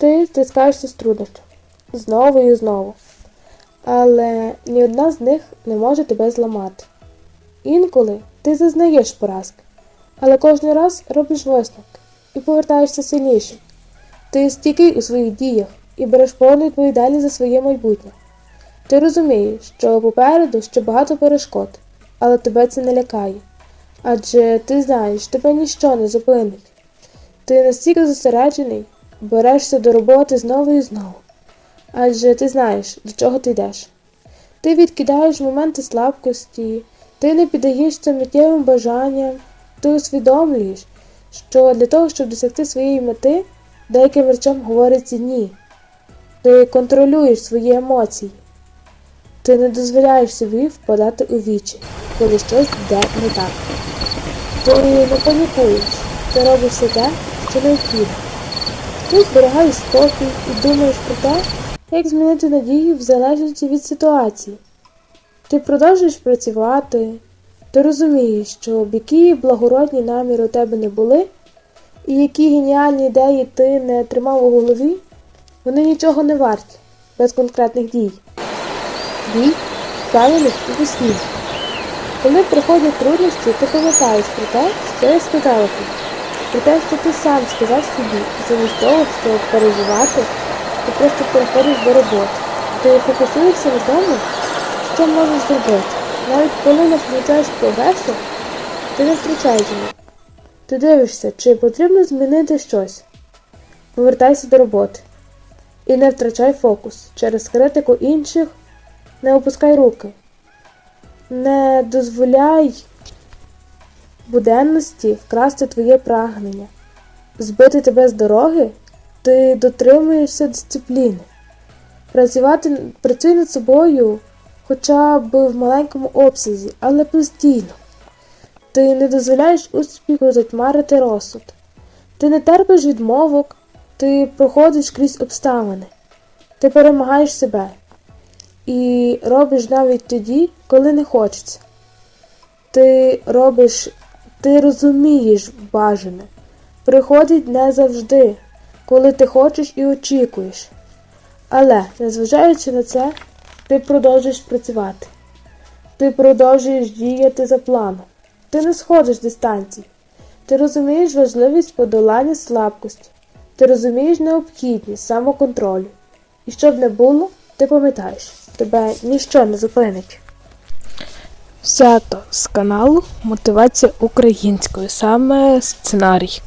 Ти стискаєшся з труднощами знову і знову. Але ні одна з них не може тебе зламати. Інколи ти зазнаєш поразки, але кожен раз робиш висновки і повертаєшся сильнішим. Ти стійкий у своїх діях і береш повну відповідальність за своє майбутнє. Ти розумієш, що попереду ще багато перешкод, але тебе це не лякає. Адже ти знаєш, тебе ніщо не зупинить. Ти настільки зосереджений, берешся до роботи знову і знову. Адже ти знаєш, до чого ти йдеш. Ти відкидаєш моменти слабкості, ти не піддаєшся миттєвим бажанням, ти усвідомлюєш, що для того, щоб досягти своєї мети, деяким речам говориться ні. Ти контролюєш свої емоції. Ти не дозволяєш собі впадати у вічі, коли щось йде не так. Ти не панікуєш, ти робиш все те, що необхідно. Ти зберігаєш спокій і думаєш про те, як змінити надію в залежності від ситуації. Ти продовжуєш працювати, ти розумієш, що б які благородні наміри у тебе не були, і які геніальні ідеї ти не тримав у голові, вони нічого не варті без конкретних дій. Дій, впевнених і постійних. Коли приходять труднощі, ти пам'ятаєш про те, що я сказала тобі, про те, що ти сам сказав собі, замість того, щоб переживати, ти просто переходиш до роботи. Ти фокусуєшся на тому, що можеш зробити. Навіть коли не помічаєш прогресу, ти не втрачаєш його. Ти дивишся, чи потрібно змінити щось. Повертайся до роботи. І не втрачай фокус. Через критику інших не опускай руки. Не дозволяй буденності вкрасти твоє прагнення. Збити тебе з дороги, ти дотримуєшся дисципліни. Працювати, працюй над собою хоча б в маленькому обсязі, але постійно. Ти не дозволяєш успіху затьмарити розсуд. Ти не терпиш відмовок, ти проходиш крізь обставини, ти перемагаєш себе і робиш навіть тоді, коли не хочеться. Ти робиш, ти розумієш бажане. Приходить не завжди, коли ти хочеш і очікуєш. Але, незважаючи на це, ти продовжуєш працювати. Ти продовжуєш діяти за планом. Ти не сходиш дистанції. Ти розумієш важливість подолання слабкості. Ти розумієш необхідність самоконтролю. І щоб не було, ти пам'ятаєш, тебе ніщо не зупинить. Взято з каналу Мотивація українською, саме сценарій.